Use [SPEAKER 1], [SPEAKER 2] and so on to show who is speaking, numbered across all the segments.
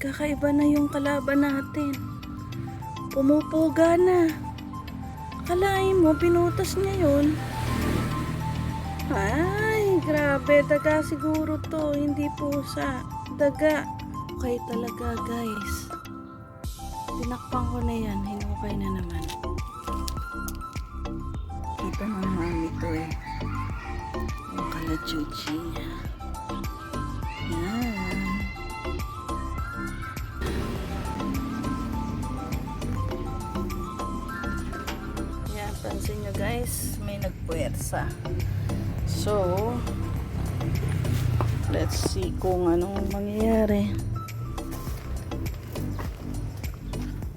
[SPEAKER 1] kakaiba na yung kalaban natin. Pumupuga na. Kalain mo, pinutas niya yun. Ay, grabe. Daga siguro to. Hindi pusa. Daga. Okay talaga, guys. Tinakpan ko na yan. Hinukay na naman. Kita ng mami to eh. Yung kalachuchi niya. Yan. Pansin nyo guys, may nagpuwersa. So, let's see kung anong mangyayari.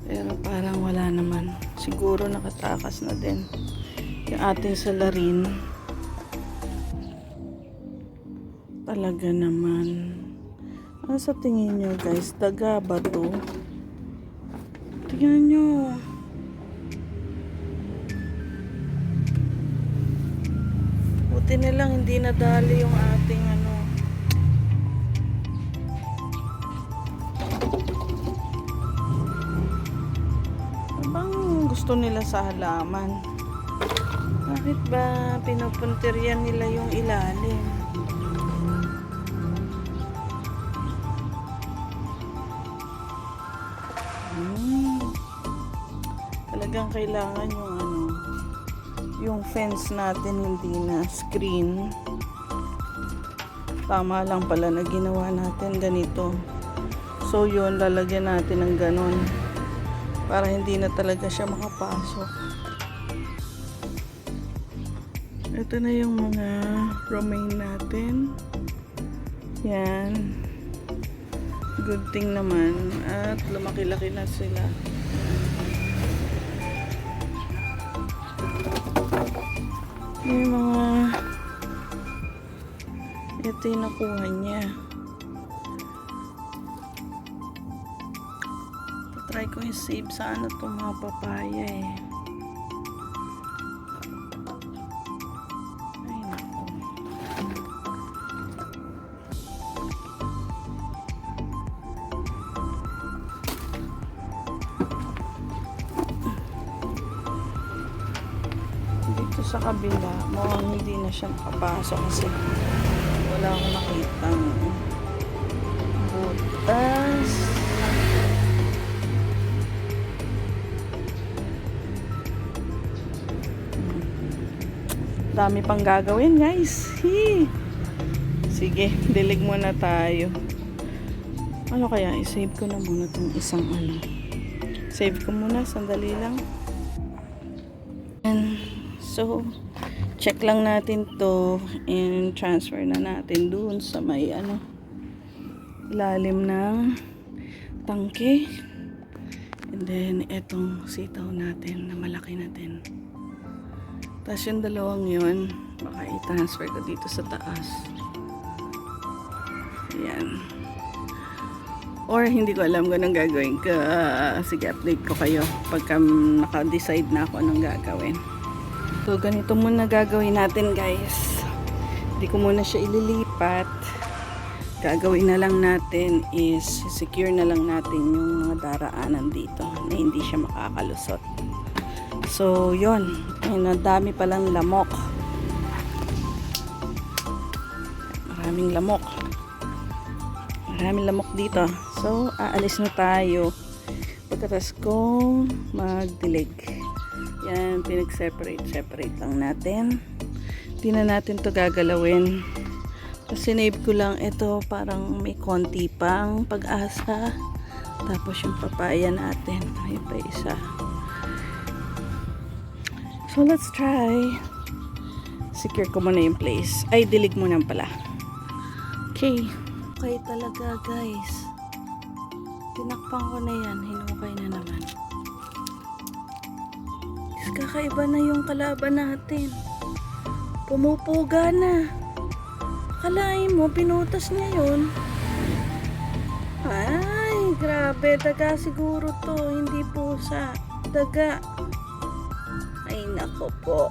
[SPEAKER 1] Pero parang wala naman. Siguro nakatakas na din. Yung ating salarin. Talaga naman. Ano sa tingin nyo guys? Daga ba to? Tingnan nyo. Buti na lang hindi nadali yung ating ano. Ano bang gusto nila sa halaman? Bakit ba pinupuntiryan nila yung ilalim? Hmm. Talagang kailangan yung ano, yung fence natin hindi na screen. Tama lang pala na ginawa natin ganito. So yun, lalagyan natin ng ganon. Para hindi na talaga siya makapasok. Ito na yung mga romaine natin. Yan. Good thing naman. At lumaki-laki na sila. May mga... Ito yung nakuha niya. Try ko yung save sana itong mga papaya eh. Dito sa kabila, mukhang hindi na siya nakapasok kasi wala akong nakitang butas. Dami pang gagawin guys. Hi. Sige, dilig muna tayo. Ano kaya, i-save ko na muna tong isang ano. Save ko muna, sandali lang. And so, check lang natin to and transfer na natin dun sa may ano, ilalim ng tangke. And then, etong sitaw natin na malaki na din. Tapos yung dalawang yun, baka i-transfer ko dito sa taas. Ayan. Or hindi ko alam kung anong gagawin ko. Sige, update ko kayo pagka naka-decide na ako anong gagawin. So, ganito muna gagawin natin guys. Hindi ko muna siya ililipat. Gagawin na lang natin is secure na lang natin yung mga daraanan dito na hindi siya makakalusot. So, yon Ayun, ang dami palang lamok. Maraming lamok. Maraming lamok dito. So, aalis na tayo. Pagkatas kong magdilig. Yan, pinag-separate. Separate lang natin. Hindi na natin to gagalawin. Kasi sinave ko lang ito parang may konti pang pag-asa. Tapos yung papaya natin. Ayun pa isa. So, let's try. Secure ko muna yung place. Ay, dilig muna pala. Okay. Okay talaga, guys. Tinakpan ko na yan. Hinukay na naman. Kakaiba na yung kalaban natin. Pumupuga na. Kalain mo, pinutas niya yun. Ay, grabe. Daga siguro to. Hindi pusa. Daga. Ay, nako po.